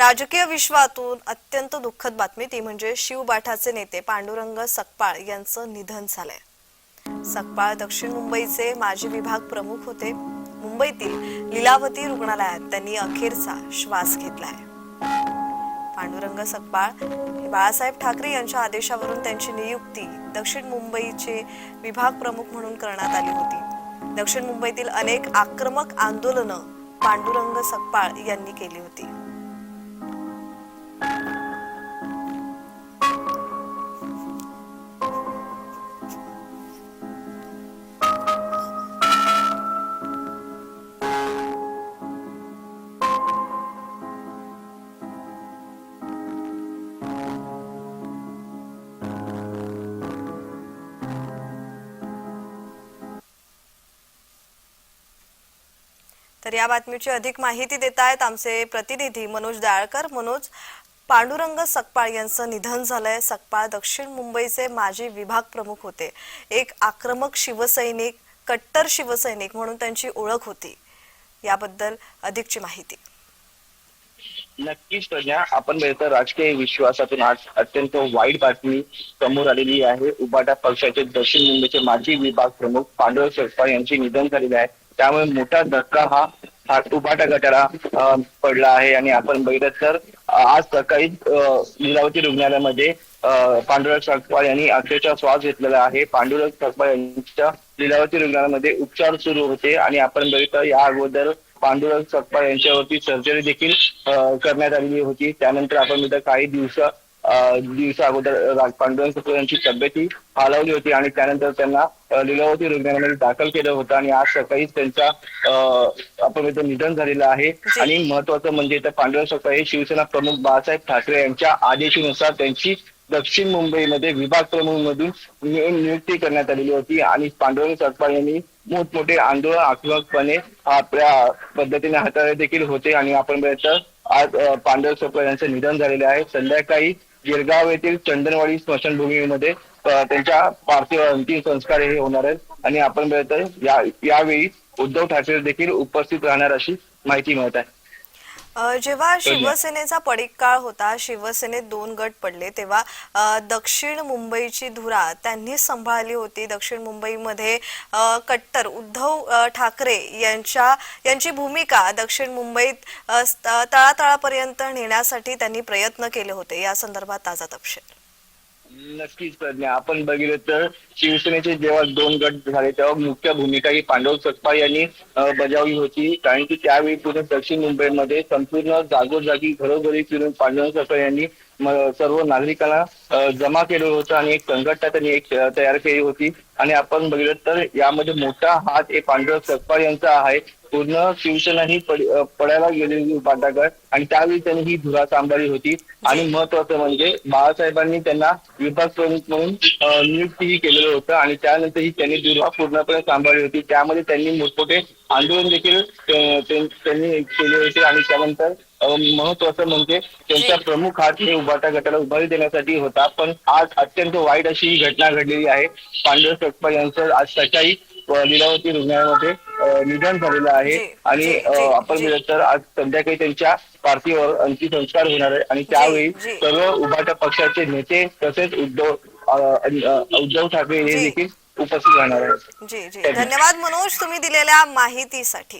राजकीय विश्वातून अत्यंत दुःखद बातमी ती म्हणजे शिवबाठाचे नेते पांडुरंग सकपाळ यांचं निधन झालंय. सकपाळ दक्षिण मुंबईचे माजी विभाग प्रमुख होते. मुंबईतील लीलावती रुग्णालयात त्यांनी अखेरचा श्वास घेतलाय. पांडुरंग सकपाळ बाळासाहेब ठाकरे यांच्या आदेशावरून त्यांची नियुक्ती दक्षिण मुंबईचे विभाग प्रमुख म्हणून करण्यात आली होती. दक्षिण मुंबईतील अनेक आक्रमक आंदोलनं पांडुरंग सकपाळ यांनी केली होती. तर या बातमीची अधिक माहिती देत आहेत आमचे प्रतिनिधी मनोज दाळकर. मनोज पांडुरंग सकपाळ यांचं निधन झालंय. सकपाळ दक्षिण मुंबईचे माजी विभाग प्रमुख होते. एक आक्रमक शिवसैनिक कट्टर शिवसैनिक म्हणून त्यांची ओळख होती. याबद्दल अधिकची माहिती. नक्कीच प्रज्ञा आपण बघितलं राजकीय विश्वासातून आज अत्यंत वाईट बातमी समोर आलेली आहे. उबाटा पक्षाचे दक्षिण मुंबईचे माजी विभाग प्रमुख पांडुरंग सकपाळ यांचे निधन झालेले आहे. त्यामुळे मोठा धक्का हा हा उबाटा गटाला पडला आहे. आणि आपण बघितलं तर आज सकाळी लिलावती रुग्णालयामध्ये पांडुरंग सकपाळ यांनी अखेरचा श्वास घेतलेला आहे. पांडुरंग सकपाळ यांच्या लिलावती रुग्णालयामध्ये उपचार सुरू होते. आणि आपण बघितलं या अगोदर पांडुरंग सकपाळ यांच्यावरती सर्जरी देखील करण्यात आलेली होती. त्यानंतर आपण बघितलं काही दिवस दिवसा अगोदर पांडुरंग यांची तब्येती हालावली होती आणि त्यानंतर त्यांना लीलावती रुग्णालयामध्ये दाखल केलं होतं आणि आज सकाळीच त्यांचा अं, आपण बघितलं निधन झालेलं आहे. आणि महत्वाचं म्हणजे इथं पांडुरंग सकपाळ हे शिवसेना प्रमुख बाळासाहेब ठाकरे यांच्या आदेशानुसार त्यांची दक्षिण मुंबईमध्ये विभाग प्रमुख मधून नियुक्ती करण्यात आलेली होती. आणि पांडुरंग सकपाळ यांनी मोठमोठे आंदोलन आक्रमकपणे आपल्या पद्धतीने हाताळले देखील होते. आणि आपण आज पांडुरंग सकपाळ यांचं निधन झालेले आहे. संध्याकाळी गिरगाव येथील चंदनवाडी स्मशानभूमीमध्ये त्यांच्या पार्थिव अंतिम संस्कार हे होणार आहेत. आणि आपण बघितलं या यावेळी उद्धव ठाकरे देखील उपस्थित राहणार अशी माहिती मिळत आहे. जेव्हा शिवसेनेचा पडीक काळ होता शिवसेनेत दोन गट पडले तेव्हा दक्षिण मुंबईची धुरा त्यांनी सांभाळली होती. दक्षिण मुंबईमध्ये कट्टर उद्धव ठाकरे यांच्या यांची भूमिका दक्षिण मुंबईत तळातळापर्यंत नेण्यासाठी त्यांनी प्रयत्न केले होते. या संदर्भात ताजा तपशील. नक्कीच प्रज्ञा. आपण बघितलं तर शिवसेनेचे जेव्हा दोन गट झाले तेव्हा मुख्य भूमिका ही पांडव सकपाळ यांनी बजावली होती. कारण की त्यावेळी पूर्ण दक्षिण मुंबईमध्ये संपूर्ण जागोजागी घरोघरी फिरून पांडव सकपाळ यांनी सर्व नागरिकांना जमा केलं होतं आणि एक संघटना त्यांनी एक तयार केली होती. आणि आपण बघितलं तर यामध्ये मोठा हात हे पांडुर सकपाळ यांचा आहे. पूर्ण शिवसेना ही पड- पडायला गेलेली पाटाकर आणि त्यावेळी त्यांनी ही धुरा सांभाळली होती. आणि महत्वाचं म्हणजे बाळासाहेबांनी त्यांना विभाग प्रमुख म्हणून नियुक्तीही केलेलं होतं आणि त्यानंतर ही त्यांनी धुरा पूर्णपणे सांभाळली होती. त्यामध्ये त्यांनी मोठमोठे आंदोलन देखील त्यांनी केले होते आणि त्यानंतर महत्वाचं म्हणजे त्यांचा प्रमुख हात हे उभाटा गटाला उभारी देण्यासाठी होता. पण आज अत्यंत वाईट अशी ही घटना घडलेली आहे. पांडव सकपाळ यांचं आज सकाळी लीलावती रुग्णालयामध्ये निधन झालेलं आहे आणि आपण. बघितलं तर आज संध्याकाळी त्यांच्या पार्थिवावर अंत्यसंस्कार होणार आहे आणि त्यावेळी. सर्व उभाटा पक्षाचे नेते तसेच उद्धव उद्धव ठाकरे हे. देखील उपस्थित राहणार आहेत जी जी धन्यवाद मनोज तुम्ही दिलेल्या माहितीसाठी